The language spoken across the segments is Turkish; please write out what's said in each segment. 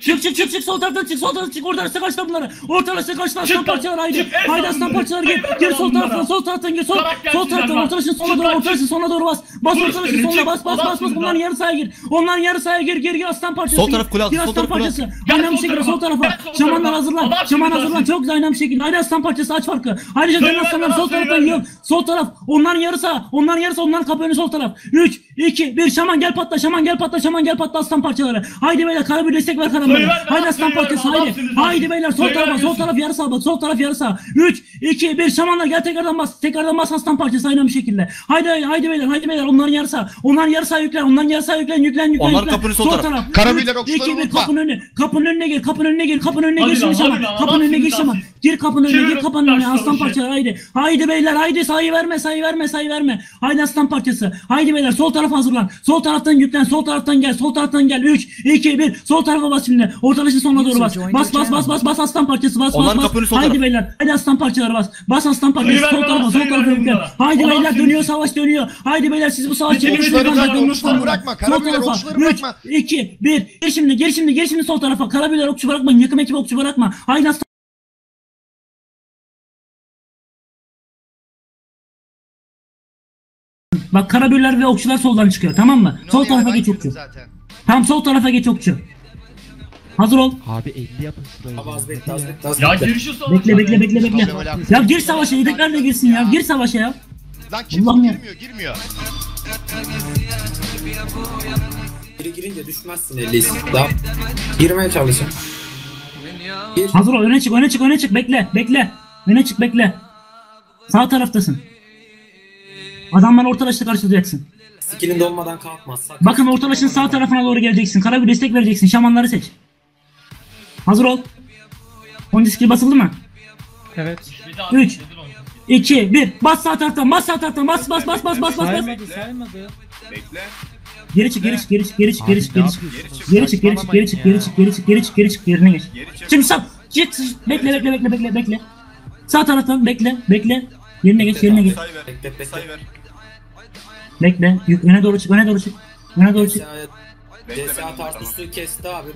Çık çık çık çık sol taraftan çık sol taraftan çık oradan üstte kaçta bunları. Ortadan üstte kaçta aslan parçalar en Haydi aslan parçalar gir. Gir sol taraftan sol taraftan gir sol. Sol taraftan ortalaşın sonuna Çık doğru ortalaşın sonuna doğru bas. Bas ortalaşın sonuna bas bas bas bas. şuradan. Onların yarı sahaya gir. Onların yarı sahaya gir gir gir aslan parçası. Sol taraf kule altı, Gir sol aslan parçası. Gel Aynen bir sol şekilde sol tarafa. Şamanlar hazırlan. Şaman hazırlan. Çok güzel aynen bir şekilde. Haydi aslan parçası aç farkı. Haydi ver aslanlar sol taraftan yiyor. Sol taraf. Onların yarı sağ. Onların yarısı onların kapı önü sol taraf. 3, 2, 1. Şaman gel patla. Şaman gel patla. Şaman gel patla aslan parçaları. Haydi beyler karabür destek ver bana, Haydi aslan parçası. Haydi. Haydi beyler sol tarafa. Sol taraf yarı sağ bak. Sol taraf yarı sağ. 3, 2, 1. Şamanlar gel tekrardan bas. Tekrardan bas aslan parçası aynen bir şekilde. Haydi haydi beyler. Haydi beyler. Onların yarı sağ. Onların yarı sağ yüklen. Onların yarı sağ yüklen. Yüklen yüklen. Onlar yüklen. kapının sol tarafı. Karabüyler, Üç, okçuları bir, unutma. Kapının önüne. Kapının önüne gir. Kapının önüne gir. Kapının önüne gir. Şimdi Şaman. Kapının önüne gir Şaman. Gir kapının önüne. Gir kapının önüne. Aslan parçaları. Haydi. Haydi beyler. Haydi sayı verme. Sayı verme. Sayı verme. Haydi aslan parçası. Haydi beyler. Sol taraf hazırlan. Sol taraftan yüklen. Sol taraftan gel. Sol taraftan gel. 3, 2, 1. Sol tarafa bas şimdi. Ortalaşın sonuna doğru bas. Bas bas bas bas bas aslan parçası. Bas bas bas. Haydi beyler. Haydi aslan parçaları bas. Bas aslan parçası. Sol tarafa. Sol tarafa yüklen. Haydi beyler dönüyor. Savaş dönüyor. Haydi beyler siz bu savaş Okçuları çevirin. bırakma, okçuları bırakma. Karabüyler, okçuları bırakma. 2, 1. Gir şimdi, gir şimdi, gir şimdi sol tarafa. Karabüyler okçu bırakmayın. Yakın ekibi okçu bırakma. Haydi aslan. Bak karabüyler ve okçular soldan çıkıyor tamam mı? Ne sol oluyor? tarafa Ben geç girdim okçu. Zaten. Tam sol tarafa geç okçu. Hazır ol. Abi 50 yapın şurayı. Abi az bekle az bekle az Ya bekle. sonra. Bekle bekle bekle bekle. Tamam, öyle yaptım. Ya gir savaşa yedekler de girsin ya. Gir savaşa ya. Lan kimse Allah'ım ya. girmiyor girmiyor. Biri girince düşmezsin 50 Daha girmeye çalışın. Gir. Hazır ol öne çık öne çık öne çık bekle bekle. Öne çık bekle. Sağ taraftasın. Adamlar ortalaşta karşılayacaksın. Skillin olmadan kalkmaz. Sakın. Bakın ortalaşın sağ tarafına doğru geleceksin. Kara bir destek vereceksin. Şamanları seç. Hazır ol. Onun skill basıldı mı? Evet. 3 2 1 Bas sağ taraftan bas sağ taraftan bas bas bas bas bas bas bas. Saymadı saymadı. Geri çık geri çık geri çık geri çık geri çık geri çık. Geri çık geri çık geri çık geri çık geri çık geri çık geri çık yerine geç. Şimdi sağ çık bekle bekle bekle bekle bekle. Sağ taraftan bekle bekle. Yerine geç yerine geç. Say ver. Bekle bekle. Bekle. Yük öne doğru çık öne doğru çık. Öne doğru çık. DSA tartusu kesti abi.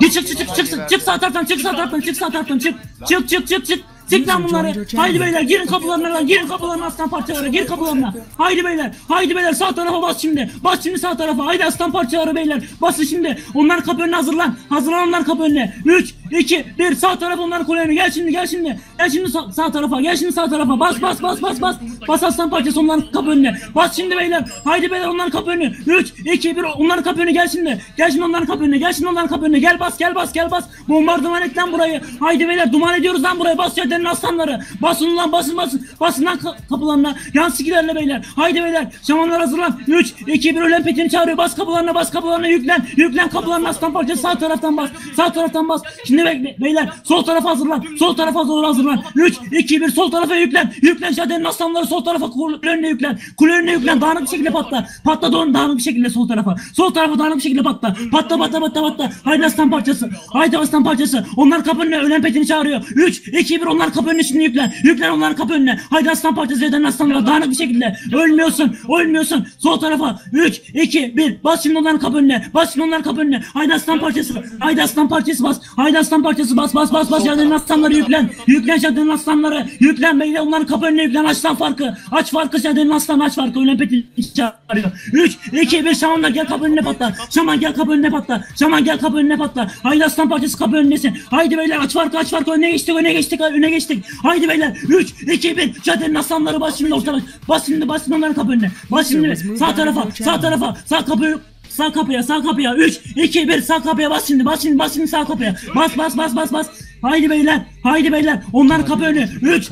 Çık çık çık çık çık çık sağ taraftan çık sağ taraftan çık sağ taraftan çık çık çık çık çık Çık lan bunları. Haydi beyler girin kapılarına lan. Girin kapılarına aslan parçaları. Gir kapılarına. Haydi beyler. Haydi beyler sağ tarafa bas şimdi. Bas şimdi sağ tarafa. Haydi aslan parçaları beyler. Basın şimdi. Onlar kapı önüne hazırlan. Hazırlan onlar kapı önüne. 3, 2, 1. Sağ taraf onların kule önüne. Gel şimdi gel şimdi. Gel şimdi sağ, sağ tarafa. Gel şimdi sağ tarafa. Bas bas bas bas bas. Bas aslan parçası onların kapı önüne. Bas şimdi beyler. Haydi beyler onların kapı önüne. 3, 2, 1. Onların kapı önüne gel şimdi. Gel şimdi onların kapı önüne. Gel şimdi onların kapı önüne. Gel bas gel bas gel bas. Bombardıman et lan burayı. Haydi beyler duman ediyoruz lan buraya. Bas yerlerin aslanları. Basın lan basın basın. Basın lan ka- kapılarına. Yan sikilerle beyler. Haydi beyler. Şamanlar hazırlan. 3, 2, 1. Ölen petini çağırıyor. Bas kapılarına bas kapılarına yüklen. Yüklen kapılarına aslan parçası. Sağ taraftan bas. Sağ taraftan bas. Şimdi bekle beyler. Sol tarafa hazırlan. Sol tarafa doğru hazırlan. 3, 2, 1. Sol tarafa yüklen. Yüklen şadenin aslanları sol tarafa kule önüne yüklen. Kule önüne yüklen. Dağınık bir şekilde patla. Patla doğru dağınık bir şekilde sol tarafa. Sol tarafa dağınık bir şekilde patla. Patla patla patla patla. Haydi aslan parçası. Haydi aslan parçası. Onlar kapı önüne ölen petini çağırıyor. 3, 2, 1. Onlar kapı önüne şimdi yüklen. Yüklen onların kapı önüne. Haydi aslan parçası eden aslanlara dağınık bir şekilde. Ölmüyorsun. Ölmüyorsun. Sol tarafa. 3, 2, 1. Bas şimdi onların kapı önüne. Bas şimdi onların kapı önüne. Haydi aslan parçası. Haydi aslan parçası bas. Haydi aslan parçası bas bas bas bas. Şadenin aslanları yüklen. Yüklen şadenin aslanları. Yüklen beyler onların kapı önüne yüklen. Aç lan farkı. Aç farkı şadenin aslanı aç farkı. Ölen petini çağırıyor. 3, 2, 1. Şamanlar gel kapı önüne patla. Şaman gel kapı önüne patla. Şaman gel kapı önüne patla. Haydi aslan parçası kapı önündesin. Haydi beyler aç farkı aç farkı. Öne geçtik öne geçtik öne geçtik. Haydi beyler 3, 2, 1. Şadenin aslanları bas şimdi ortadan. Bas şimdi bas şimdi onların kapı önüne. Bas şimdi sağ tarafa sağ tarafa sağ kapı Sağ kapıya sağ kapıya. 3 2 1 sağ kapıya. Bas şimdi bas şimdi bas şimdi sağ kapıya. Bas bas bas bas bas. Haydi beyler haydi beyler onlar kapı önü. 3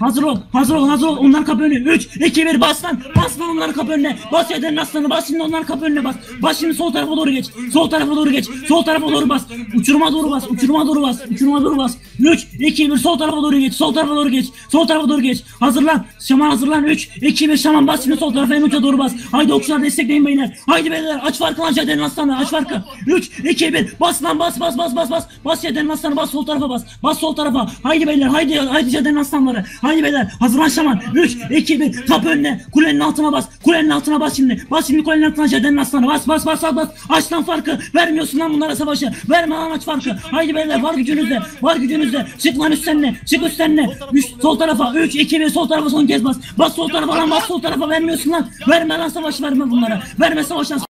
hazır ol hazır ol hazır ol. Onlar kapı önü. 3 2 1 bas lan. Bas lan onların kapı önüne. Bas yedenin aslanı bas şimdi onların kapı önüne bas. Bas şimdi sol tarafa doğru geç. Sol tarafa doğru geç. Sol tarafa doğru bas. Uçuruma doğru bas uçuruma doğru bas uçuruma doğru bas. 3 2 1 sol tarafa doğru geç sol tarafa doğru geç sol tarafa doğru geç. Hazırlan şaman hazırlan. 3 2 1 şaman bas şimdi sol tarafa en uca doğru bas. Haydi okçular destekleyin beyler. Haydi beyler aç farkı lan Şeden'in aslanı aç farkı. 3 2 1 bas lan bas bas bas bas. Bas bas Şeden'in aslanı bas sol tarafa bas. Bas sol tarafa tarafa. Haydi beyler haydi haydi cadenin aslanları. Haydi beyler hazırlan şaman. 3 2 1 kapı önüne. Kulenin altına bas. Kulenin altına bas şimdi. Bas şimdi kulenin altına cadenin aslanı. Bas bas bas bas. bas. Aç lan farkı. Vermiyorsun lan bunlara savaşı. Verme lan aç farkı. Haydi beyler var gücünüzde. Var gücünüzde. Çık lan üstlerine. Çık üstlerine. Üst, sol tarafa. 3 2 1 sol tarafa son kez bas. Bas sol tarafa lan bas sol tarafa. Vermiyorsun lan. Verme lan savaş verme bunlara. Verme savaş.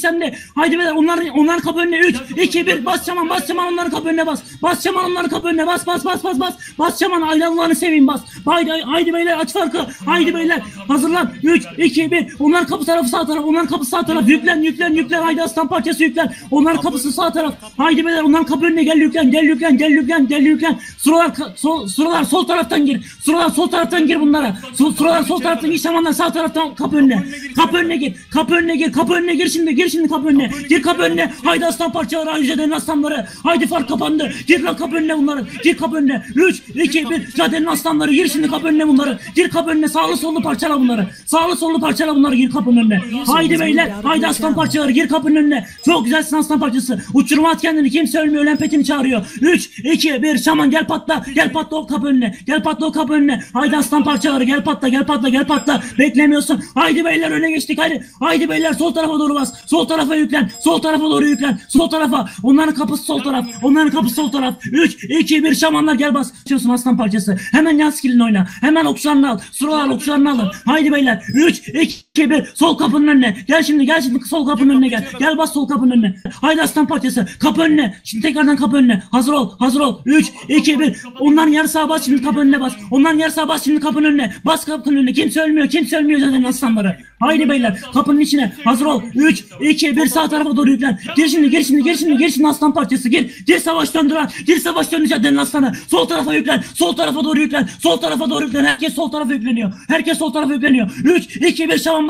Sen de. Haydi beyler onlar onlar kapı önüne 3 2 1 bas çaman bas çaman onların kapı önüne bas. Bas çaman onların kapı önüne bas bas bas bas bas. Bas çaman haydi Allah'ını seveyim bas. Haydi haydi beyler aç farkı. Haydi beyler hazırlan. 3 2 1 onların kapı tarafı sağ taraf. Onların kapı sağ taraf. Yüklen yüklen yüklen. Haydi aslan parçası yüklen. Onların kapısı sağ taraf. Haydi beyler onların kapı önüne gel yüklen gel yüklen gel yüklen gel yüklen. Sıralar sol sıralar sol taraftan gir. Sıralar sol taraftan gir bunlara. Sıralar sol taraftan gir şamanlar sağ taraftan kapı önüne. Kapı önüne gir. Kapı önüne gir. Kapı önüne gir şimdi. Gir şimdi kapı önüne. Gir kapı önüne. Haydi aslan parçaları. Haydi cadenin aslanları. Haydi fark kapandı. Gir lan kapı önüne bunları. Gir kapı önüne. 3 2 1 cadenin aslanları. Gir şimdi kapı önüne bunları. Gir kapı önüne. Sağlı sollu parçala bunları. Sağlı sollu parçala bunları. Gir kapının önüne. Haydi beyler. Haydi aslan parçaları. Gir kapının önüne. Çok güzelsin aslan parçası. Uçurma at kendini. Kimse ölmüyor. Ölen petini çağırıyor. 3 2 1 şaman gel patla. Gel patla o kapı önüne. Gel patla o kapı önüne. Haydi aslan parçaları. Gel patla. Gel patla. Gel patla. Beklemiyorsun. Haydi beyler öne geçtik. Haydi. Haydi beyler sol tarafa doğru bas. Sol tarafa yüklen. Sol tarafa doğru yüklen. Sol tarafa. Onların kapısı sol taraf. Onların kapısı sol taraf. 3 2 1 şamanlar gel bas. Açıyorsun aslan parçası. Hemen yan skillini oyna. Hemen okçularını al. Suralar okçularını alın. Haydi beyler. 3 2 1 sol kapının önüne. Gel şimdi gel şimdi sol kapının önüne gel. Gel bas sol kapının önüne. Haydi aslan parçası. Kapı önüne. Şimdi tekrardan kapı önüne. Hazır ol. Hazır ol. 3 2 1 Onların yarı sağa bas şimdi kapı önüne bas. Onların yarı sağa bas şimdi kapının önüne. Bas kapının önüne. Kimse ölmüyor. Kimse ölmüyor zaten aslanları. Haydi beyler kapının içine. Hazır ol. 3 2 1 sağ tarafa doğru yüklen. Gir şimdi gir şimdi gir şimdi gir şimdi aslan parçası gir. Gir savaş döndüren. Gir savaş döndüren aslanı. Sol tarafa yüklen. Sol tarafa doğru yüklen. Sol tarafa doğru yüklen. Herkes sol tarafa yükleniyor. Herkes sol tarafa yükleniyor. 3 2 1 şaman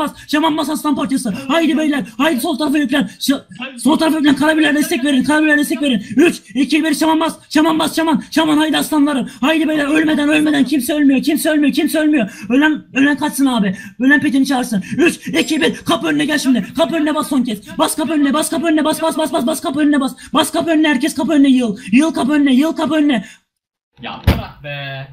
bas. Aslan parçası. Haydi beyler. Haydi sol tarafa yüklen. Ş- sol tarafa yüklen. Karabirler destek verin. Karabirler destek verin. 3 2 1 şaman bas. Şaman bas. Şaman haydi aslanlarım. Haydi beyler ölmeden ölmeden kimse ölmüyor. Kimse ölmüyor. Kimse ölmüyor. Ölen ölen kaçsın abi. Ölen petini çağırsın. 3 2 1 kapı önüne gel şimdi. Kapı önüne bas son kez. Bas kapı önüne. Bas kapı önüne. Bas bas bas bas bas kapı önüne bas. Bas kapı önüne. Herkes kapı önüne yığıl. Yığıl kapı önüne. Yığıl kapı önüne. Ya bırak be.